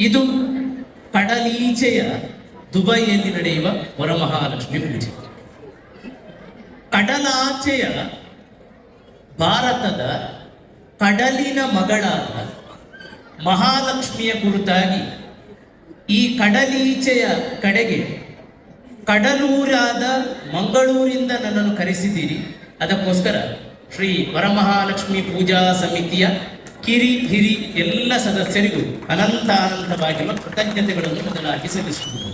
ಇದು ಕಡಲೀಚೆಯ ದುಬೈಯಲ್ಲಿ ನಡೆಯುವ ವರಮಹಾಲಕ್ಷ್ಮಿ ಪೂಜೆ. ಕಡಲಾಚೆಯ ಭಾರತದ ಕಡಲಿನ ಮಗಳಾದ ಮಹಾಲಕ್ಷ್ಮಿಯ ಕುರಿತಾಗಿ ಈ ಕಡಲೀಚೆಯ ಕಡೆಗೆ ಕಡಲೂರಾದ ಮಂಗಳೂರಿಂದ ನನ್ನನ್ನು ಕರೆಸಿದ್ದೀರಿ. ಅದಕ್ಕೋಸ್ಕರ ಶ್ರೀ ವರಮಹಾಲಕ್ಷ್ಮಿ ಪೂಜಾ ಸಮಿತಿಯ ಕಿರಿ ಹಿರಿ ಎಲ್ಲ ಸದಸ್ಯರಿಗೂ ಅನಂತ ಅನಂತವಾಗಿರುವ ಕೃತಜ್ಞತೆಗಳನ್ನು ಮೊದಲಾಗಿ ಸಲ್ಲಿಸುವುದು.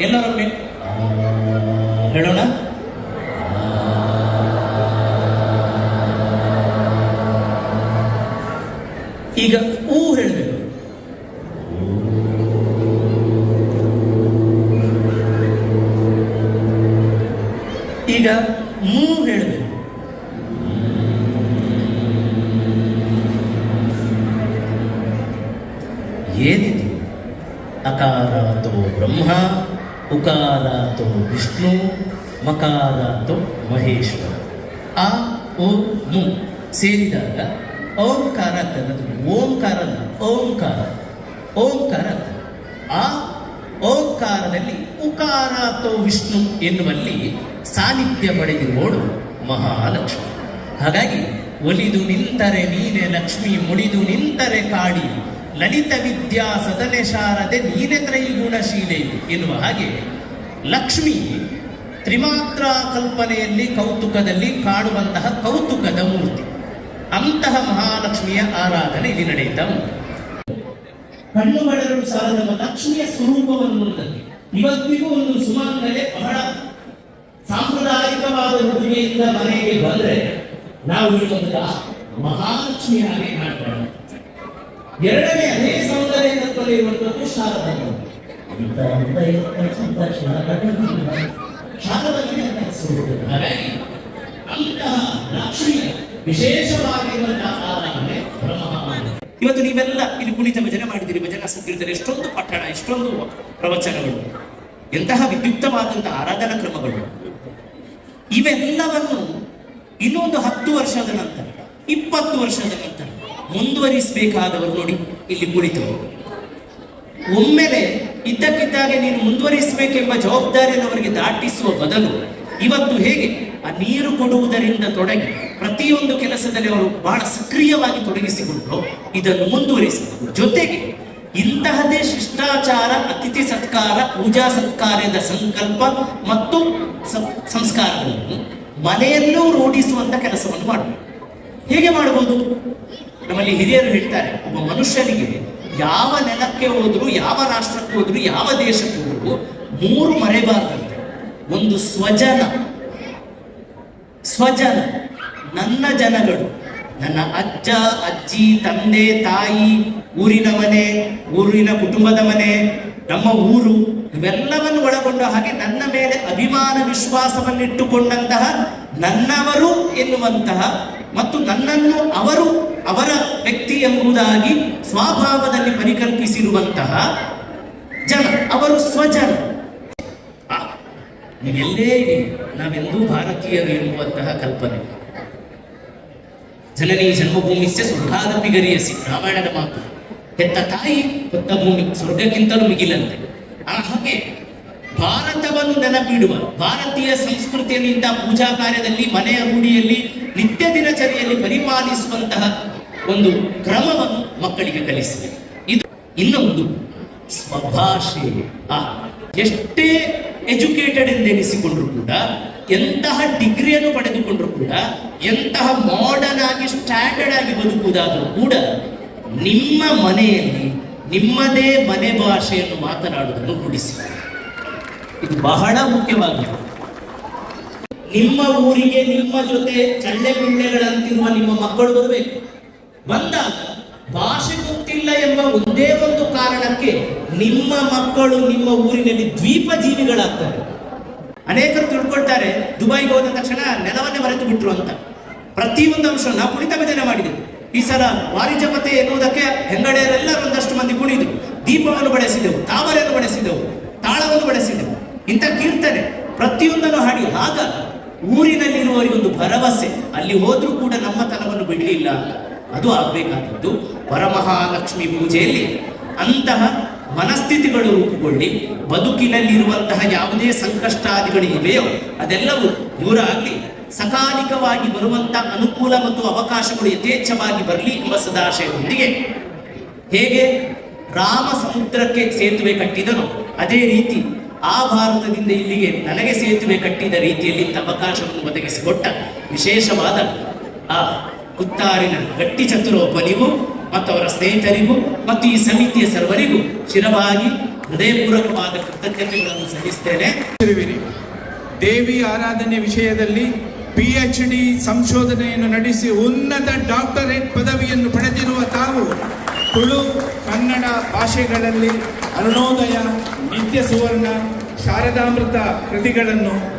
ಎಲ್ಲರೊಮ್ಮೆ ಹೇಳೋಣ? ಈಗ ಹೂ ಹೇಳಬೇಕು ಈಗ ಮೂ ಹೇಳಬೇಕು ಏನಿದು ಅಕಾರಾತೋ ಬ್ರಹ್ಮ, ಉಕಾರಾತು ವಿಷ್ಣು, ಮಕಾರಾತು ಮಹೇಶ್ವರ. ಆ, ಓ ಮು ಸೇರಿದಾಗ ಓಂಕಾರ ಆಗ್ತದೆ ಓಂಕಾರ ಓಂಕಾರ ಓಂಕಾರ ಆಗ್ತದೆ ಆ ಓಂಕಾರದಲ್ಲಿ ಉಕಾರಾತೋ ವಿಷ್ಣು ಎನ್ನುವಲ್ಲಿ ಸಾನ್ನಿಧ್ಯ ಪಡೆದಿರುವವಳು ಮಹಾಲಕ್ಷ್ಮಿ. ಹಾಗಾಗಿ, ಒಲಿದು ನಿಂತರೆ ನೀನೆ ಲಕ್ಷ್ಮಿ ಮುಳಿದು ನಿಂತರೆ ಕಾಡಿ ಲಲಿತ ವಿದ್ಯಾ ಸದನೆ ಶಾರದೆ ನೀನೆ ತ್ರೈಗುಣಶೀಲೆ ಎನ್ನುವ ಹಾಗೆ ಲಕ್ಷ್ಮಿ ತ್ರಿಮಾತ್ರ ಕಲ್ಪನೆಯಲ್ಲಿ ಕೌತುಕದಲ್ಲಿ ಕಾಣುವಂತಹ ಕೌತುಕದ ಮೂರ್ತಿ. ಅಂತಹ ಮಹಾಲಕ್ಷ್ಮಿಯ ಆರಾಧನೆ ಇಲ್ಲಿ ನಡೆಯುತ್ತಾ ಉಂಟು. ಕಣ್ಣು ಲಕ್ಷ್ಮಿಯ ಸ್ವರೂಪವನ್ನು ಇವತ್ತಿಗೂ ಒಂದು ಸುಮಂಗಲೆ ಬಹಳ ಸಾಂಪ್ರದಾಯಿಕವಾದ ಉಡುಗೆಯಿಂದ ಮನೆಗೆ ಬಂದ್ರೆ ನಾವು ಹೇಳುವಂತಹ ಮಹಾಲಕ್ಷ್ಮಿ ಹಾಗೆ ಕಾಣ್ತಾರೆ ಎರಡನೇ ಅದೇ ಸೌಂದರ್ಯ ತತ್ವದಲ್ಲಿ ಇರುವಂತದ್ದು ಶಾರದಾ ಅಂತ ಅಂತ ಇರುವಂತ ಶಾರದಾ ಶಾರದಲ್ಲಿ ಅಂತ ಸ್ವರೂಪ. ಹಾಗಾಗಿ ಅಂತಹ ಲಕ್ಷ್ಮಿಯ ವಿಶೇಷವಾಗಿರುವಂತಹ ಆರಾಧನೆ ಬ್ರಹ್ಮ ಇವತ್ತು ನೀವೆಲ್ಲ ಇಲ್ಲಿ ಕುಣಿತ ಭಜನೆ ಮಾಡಿದಿರಿ ಭಜನಾ ಸಂಕೀರ್ತನೆ, ಎಷ್ಟೊಂದು ಪಠಣ, ಎಷ್ಟೊಂದು ಪ್ರವಚನಗಳು, ಎಂತಹ ವಿದ್ಯುಕ್ತವಾದಂತಹ ಆರಾಧನಾ ಕ್ರಮಗಳು ಇವೆಲ್ಲವನ್ನು ಇನ್ನೊಂದು ಹತ್ತು ವರ್ಷದ ನಂತರ, ಇಪ್ಪತ್ತು ವರ್ಷದ ನಂತರ ಮುಂದುವರಿಸಬೇಕಾದವರು ನೋಡಿ, ಇಲ್ಲಿ ಕುಳಿತವರು ಒಮ್ಮೆಲೆ ಇದ್ದಕ್ಕಿದ್ದಾಗೆ ನೀನು ಮುಂದುವರಿಸಬೇಕೆಂಬ ಜವಾಬ್ದಾರಿಯನ್ನು ಅವರಿಗೆ ದಾಟಿಸುವ ಬದಲು ಇವತ್ತು ಹೇಗೆ? ಆ ನೀರು ಕೊಡುವುದರಿಂದ ತೊಡಗಿ ಪ್ರತಿಯೊಂದು ಕೆಲಸದಲ್ಲಿ ಅವರು ಬಹಳ ಸಕ್ರಿಯವಾಗಿ ತೊಡಗಿಸಿಕೊಂಡು ಇದನ್ನು ಮುಂದುವರಿಸಬೇಕು ಜೊತೆಗೆ ಇಂತಹದೇ ಶಿಷ್ಟಾಚಾರ, ಅತಿಥಿ ಸತ್ಕಾರ, ಪೂಜಾ ಸತ್ಕಾರದ ಸಂಕಲ್ಪ ಮತ್ತು ಸಂಸ್ಕಾರಗಳನ್ನು ಮನೆಯಲ್ಲೂ ರೂಢಿಸುವಂತ ಕೆಲಸವನ್ನು ಮಾಡಬೇಕು ಹೇಗೆ ಮಾಡಬಹುದು ನಮ್ಮಲ್ಲಿ ಹಿರಿಯರು ಹೇಳ್ತಾರೆ, ಒಬ್ಬ ಮನುಷ್ಯನಿಗೆ ಯಾವ ನೆಲಕ್ಕೆ ಹೋದ್ರು, ಯಾವ ರಾಷ್ಟ್ರಕ್ಕೆ ಹೋದ್ರು, ಯಾವ ದೇಶಕ್ಕೆ ಹೋದ್ರು ಮೂರು ಮರೆಬಾರ್ದಂತೆ. ಒಂದು ಸ್ವಜನ. ಸ್ವಜನ. ನನ್ನ ಜನಗಳು, ನನ್ನ ಅಜ್ಜ, ಅಜ್ಜಿ, ತಂದೆ, ತಾಯಿ, ಊರಿನ ಮನೆ, ಊರಿನ ಕುಟುಂಬದ ಮನೆ, ನಮ್ಮ ಊರು, ಇವೆಲ್ಲವನ್ನು ಒಳಗೊಂಡ ಹಾಗೆ ನನ್ನ ಮೇಲೆ ಅಭಿಮಾನ, ವಿಶ್ವಾಸವನ್ನಿಟ್ಟುಕೊಂಡಂತಹ ನನ್ನವರು ಎನ್ನುವಂತಹ ಮತ್ತು ನನ್ನನ್ನು ಅವರು ಅವರ ವ್ಯಕ್ತಿ ಎಂಬುದಾಗಿ ಸ್ವಭಾವದಲ್ಲಿ ಪರಿಕಲ್ಪಿಸಿರುವಂತಹ ಜನ, ಅವರು ಸ್ವಜನ. ನೀವೆಲ್ಲೇ ಇದೆ ನಾವೆಂದೂ ಭಾರತೀಯರು ಎನ್ನುವಂತಹ ಕಲ್ಪನೆ. ಜನನಿ ಜನ್ಮಭೂಮಿಸ್ಯ ಸ್ವರ್ಗಾದಪಿ ಗರಿಯಸಿ ರಾಮಾಯಣದ ಮಾತು ಹೆತ್ತ ತಾಯಿ ಹೊತ್ತ ಭೂಮಿ, ಸ್ವರ್ಗಕ್ಕಿಂತಲೂ ಮಿಗಿಲಂತೆ. ಆ ಹಾಗೆ ಭಾರತವನ್ನು ನೆನಪಿಡುವ ಭಾರತೀಯ ಸಂಸ್ಕೃತಿಯಿಂದ ಪೂಜಾ ಕಾರ್ಯದಲ್ಲಿ, ಮನೆಯ ರೂಢಿಯಲ್ಲಿ, ನಿತ್ಯ ದಿನಚರಿಯಲ್ಲಿ ಪರಿಪಾಲಿಸುವಂತಹ ಒಂದು ಕ್ರಮವನ್ನು ಮಕ್ಕಳಿಗೆ ಕಲಿಸಿದೆ. ಇದು ಇನ್ನೊಂದು ಸ್ವಭಾಷೆ. ಆ, ಎಷ್ಟೇ ಎಜುಕೇಟೆಡ್ ಎಂದೆನಿಸಿಕೊಂಡ್ರು ಕೂಡ, ಎಂತಹ ಡಿಗ್ರಿಯನ್ನು ಪಡೆದುಕೊಂಡ್ರು ಕೂಡ, ಎಂತಹ ಮಾಡರ್ನ್ ಆಗಿ ಸ್ಟ್ಯಾಂಡರ್ಡ್ ಆಗಿ ಬದುಕುವುದಾದರೂ ಕೂಡ, ನಿಮ್ಮ ಮನೆಯಲ್ಲಿ ನಿಮ್ಮದೇ ಮನೆ ಭಾಷೆಯನ್ನು ಮಾತನಾಡುವುದನ್ನು ರೂಢಿಸಿ ಬಹಳ ಮುಖ್ಯವಾಗಿದೆ ನಿಮ್ಮ ಊರಿಗೆ ನಿಮ್ಮ ಜೊತೆ ಚಳ್ಳೆ ಪಿಳ್ಳೆಗಳಂತಿರುವ ನಿಮ್ಮ ಮಕ್ಕಳು ಬರಬೇಕು. ಬಂದಾಗ ಭಾಷೆ ಗೊತ್ತಿಲ್ಲ ಎಂಬ ಒಂದೇ ಒಂದು ಕಾರಣಕ್ಕೆ ನಿಮ್ಮ ಮಕ್ಕಳು ನಿಮ್ಮ ಊರಿನಲ್ಲಿ ದ್ವೀಪ ಜೀವಿಗಳಾಗ್ತಾರೆ ಅನೇಕರು ತಿಳ್ಕೊಳ್ತಾರೆ, ದುಬೈಗೆ ಹೋದ ತಕ್ಷಣ ನೆಲವನ್ನೇ ಮರೆತು ಬಿಟ್ರು ಅಂತ. ಪ್ರತಿಯೊಂದು ಅಂಶ ನಾವು ಕುಣಿತ ಭಜನೆ ಮಾಡಿದೆವು ಈ ಸಲ ವಾರಿಜಪತೆ ಎನ್ನುವುದಕ್ಕೆ ಹೆಂಗಡೆಯರೆಲ್ಲರೂ ಒಂದಷ್ಟು ಮಂದಿ ಕುಣಿದು ದೀಪವನ್ನು ಬಳಸಿದೆವು ತಾವರೆಯನ್ನು ಬಳಸಿದೆವು ತಾಳವನ್ನು ಬಡಿಸಿದೆವು. ಇಂಥ ಕೀರ್ತನೆ ಪ್ರತಿಯೊಂದನ್ನು ಹಾಡಿ. ಆಗ ಊರಿನಲ್ಲಿರುವವರಿಗೊಂದು ಭರವಸೆ. ಅಲ್ಲಿ ಹೋದ್ರೂ ಕೂಡ ನಮ್ಮ ತನವನ್ನು ಬಿಡಲಿಲ್ಲ. ಅದು ಆಗ್ಬೇಕಾದದ್ದು ವರಮಹಾಲಕ್ಷ್ಮಿ ಪೂಜೆಯಲ್ಲಿ ಅಂತಹ ಮನಸ್ಥಿತಿಗಳು ರೂಪುಗೊಳ್ಳಿ ಬದುಕಿನಲ್ಲಿರುವಂತಹ ಯಾವುದೇ ಸಂಕಷ್ಟಾದಿಗಳು ಇವೆಯೋ, ಅದೆಲ್ಲವೂ ದೂರ ಆಗಲಿ ಸಕಾಲಿಕವಾಗಿ ಬರುವಂತಹ ಅನುಕೂಲ ಮತ್ತು ಅವಕಾಶಗಳು ಯಥೇಚ್ಛವಾಗಿ ಬರಲಿ ಎಂಬ ಸದಾಶಯದೊಂದಿಗೆ ಹೇಗೆ ರಾಮ ಸಮುದ್ರಕ್ಕೆ ಸೇತುವೆ ಕಟ್ಟಿದನು, ಅದೇ ರೀತಿ ಆ ಭಾರತದಿಂದ ಇಲ್ಲಿಗೆ ನನಗೆ ಸೇತುವೆ ಕಟ್ಟಿದ ರೀತಿಯಲ್ಲಿ ಅವಕಾಶವನ್ನು ಒದಗಿಸಿಕೊಟ್ಟ ವಿಶೇಷವಾದ ಆ ಕುತ್ತಾರಿನ ಗಟ್ಟಿ ಚತುರೋಪನಿಗೂ ಮತ್ತು ಅವರ ಸ್ನೇಹಿತರಿಗೂ ಮತ್ತು ಈ ಸಮಿತಿಯ ಸರ್ವರಿಗೂ ಶಿರವಾಗಿ ಹೃದಯಪೂರ್ವಕವಾದ ಕೃತಜ್ಞತೆಗಳನ್ನು ಸಲ್ಲಿಸುತ್ತೇನೆ ದೇವಿ ಆರಾಧನೆ ವಿಷಯದಲ್ಲಿ ಪಿ ಎಚ್ ಡಿ ಸಂಶೋಧನೆಯನ್ನು ನಡೆಸಿ ಉನ್ನತ ಡಾಕ್ಟರೇಟ್ ಪದವಿಯನ್ನು ಪಡೆದಿರುವ ತಾವು ತುಳು ಕನ್ನಡ ಭಾಷೆಗಳಲ್ಲಿ ಅರುಣೋದಯ ನಿತ್ಯ ಸುವರ್ಣ ಶಾರದಾಮೃತ ಕೃತಿಗಳನ್ನು